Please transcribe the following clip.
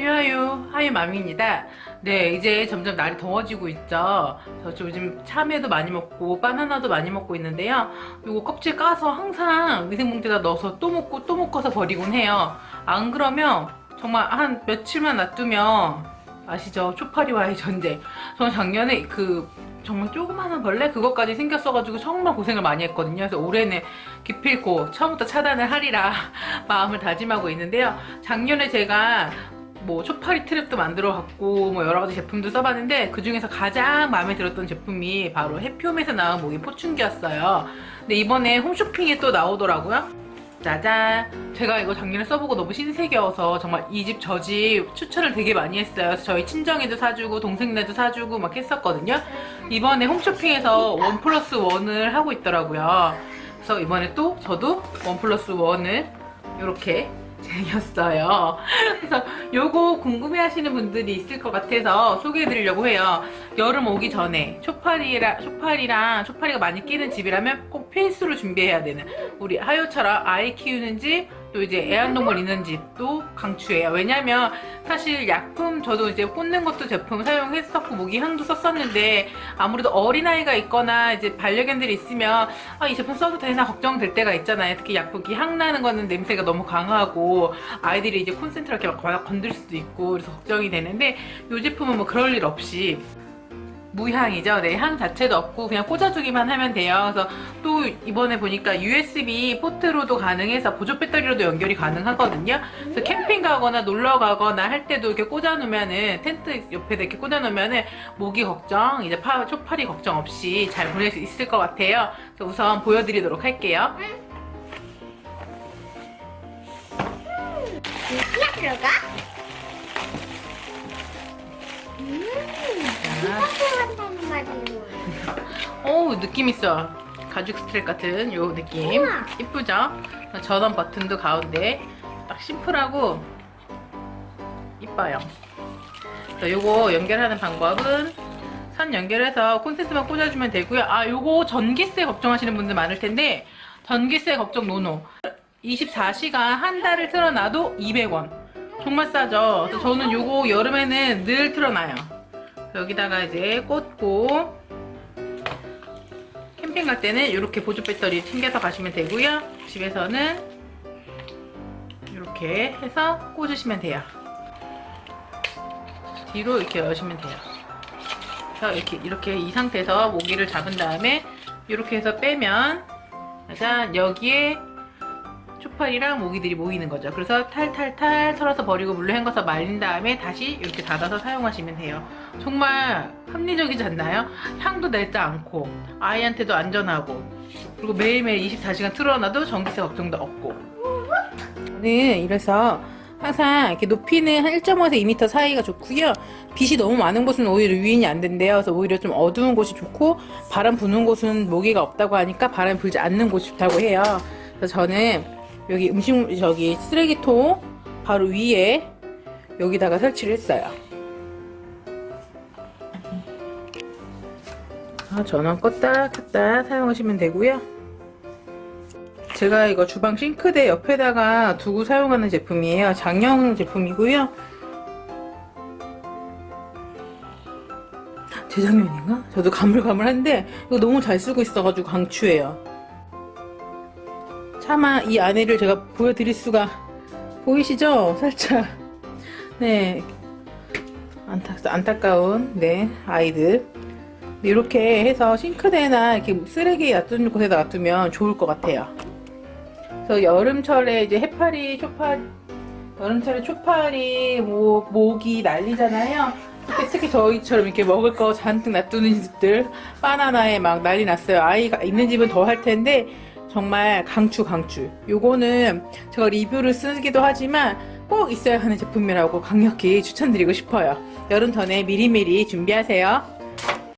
하유 하유 하유 맘입니다. 네 이제 점점 날이 더워지고 있죠. 저 요즘 참외도 많이 먹고 바나나도 많이 먹고 있는데요. 요거 껍질 까서 항상 위생봉지에다 넣어서 또 먹고 또 먹어서 버리곤 해요. 안 그러면 정말 한 며칠만 놔두면 아시죠? 초파리와의 전쟁. 저는 작년에 그 정말 조그마한 벌레 그것까지 생겼어가지고 정말 고생을 많이 했거든요. 그래서 올해는 기필코 처음부터 차단을 하리라 마음을 다짐하고 있는데요. 작년에 제가 뭐 초파리 트랩도 만들어 갖고 뭐 여러 가지 제품도 써봤는데 그 중에서 가장 마음에 들었던 제품이 바로 해피홈에서 나온 모기 포춘기였어요. 근데 이번에 홈쇼핑에 또 나오더라고요. 짜잔! 제가 이거 작년에 써보고 너무 신세계여서 정말 이 집 저 집 추천을 되게 많이 했어요. 그래서 저희 친정에도 사주고 동생네도 사주고 막 했었거든요. 이번에 홈쇼핑에서 원 플러스 원을 하고 있더라고요. 그래서 이번에 또 저도 원 플러스 원을 이렇게 쟁였어요. 그래서 요거 궁금해하시는 분들이 있을 것 같아서 소개해드리려고 해요. 여름 오기 전에 초파리랑 초파리랑 초파리가 많이 끼는 집이라면 꼭 필수로 준비해야 되는 우리 하요처럼 아이 키우는 집. 또 이제 애완동물 있는 집도 강추해요. 왜냐면 사실 약품 저도 이제 꽂는 것도 제품 사용했었고 모기 향도 썼었는데 아무래도 어린아이가 있거나 이제 반려견들이 있으면 아, 이 제품 써도 되나 걱정될 때가 있잖아요. 특히 약품이 향 나는 거는 냄새가 너무 강하고 아이들이 이제 콘센트를 이렇게 막 건들 수도 있고 그래서 걱정이 되는데 이 제품은 뭐 그럴 일 없이 무향이죠. 네, 향 자체도 없고 그냥 꽂아주기만 하면 돼요. 그래서 또 이번에 보니까 USB 포트로도 가능해서 보조 배터리로도 연결이 가능하거든요. 그래서 캠핑 가거나 놀러 가거나 할 때도 이렇게 꽂아놓으면은 텐트 옆에다 이렇게 꽂아놓으면은 모기 걱정, 이제 파, 초파리 걱정 없이 잘 보낼 수 있을 것 같아요. 그래서 우선 보여드리도록 할게요. 어디야 들어가? 말이에요. 오 느낌 있어. 가죽 스트랩 같은 요 느낌. 우와. 이쁘죠? 전원 버튼도 가운데 딱 심플하고 이뻐요. 자, 요거 연결하는 방법은 선 연결해서 콘센트만 꽂아주면 되고요. 아, 요거 전기세 걱정하시는 분들 많을 텐데 전기세 걱정 노노. 24시간 한 달을 틀어놔도 200원. 정말 싸죠? 그래서 저는 요거 여름에는 늘 틀어놔요. 여기다가 이제 꽂고 캠핑 갈 때는 이렇게 보조 배터리 챙겨서 가시면 되고요. 집에서는 이렇게 해서 꽂으시면 돼요. 뒤로 이렇게 여시면 돼요. 그래서 이렇게 이렇게 이 상태에서 모기를 잡은 다음에 이렇게 해서 빼면 짜잔 여기에 초파리랑 모기들이 모이는 거죠. 그래서 탈탈탈 털어서 버리고 물로 헹궈서 말린 다음에 다시 이렇게 닫아서 사용하시면 돼요. 정말 합리적이지 않나요? 향도 내지 않고 아이한테도 안전하고 그리고 매일매일 24시간 틀어놔도 전기세 걱정도 없고 저는 이래서 항상 이렇게 높이는 한 1.5에서 2m 사이가 좋고요. 빛이 너무 많은 곳은 오히려 유인이 안 된대요. 그래서 오히려 좀 어두운 곳이 좋고 바람 부는 곳은 모기가 없다고 하니까 바람 불지 않는 곳이 좋다고 해요. 그래서 저는 여기 음식 저기 쓰레기통 바로 위에 여기다가 설치를 했어요. 아, 전원 껐다 켰다 사용하시면 되고요. 제가 이거 주방 싱크대 옆에다가 두고 사용하는 제품이에요. 장영 제품이고요. 재작년인가? 저도 가물가물한데 이거 너무 잘 쓰고 있어가지고 강추해요. 차마 이 안에를 제가 보여드릴 수가 보이시죠? 살짝 네 안타, 안타까운 네 아이들 이렇게 해서 싱크대나 이렇게 쓰레기 놔두는 곳에다 놔두면 좋을 것 같아요. 그래서 여름철에 이제 해파리, 초파리, 여름철에 초파리, 뭐 모기 난리잖아요. 특히 저희처럼 이렇게 먹을 거 잔뜩 놔두는 집들 바나나에 막 난리 났어요. 아이가 있는 집은 더 할 텐데 정말 강추 강추. 요거는 제가 리뷰를 쓰기도 하지만 꼭 있어야 하는 제품이라고 강력히 추천드리고 싶어요. 여름 전에 미리미리 준비하세요.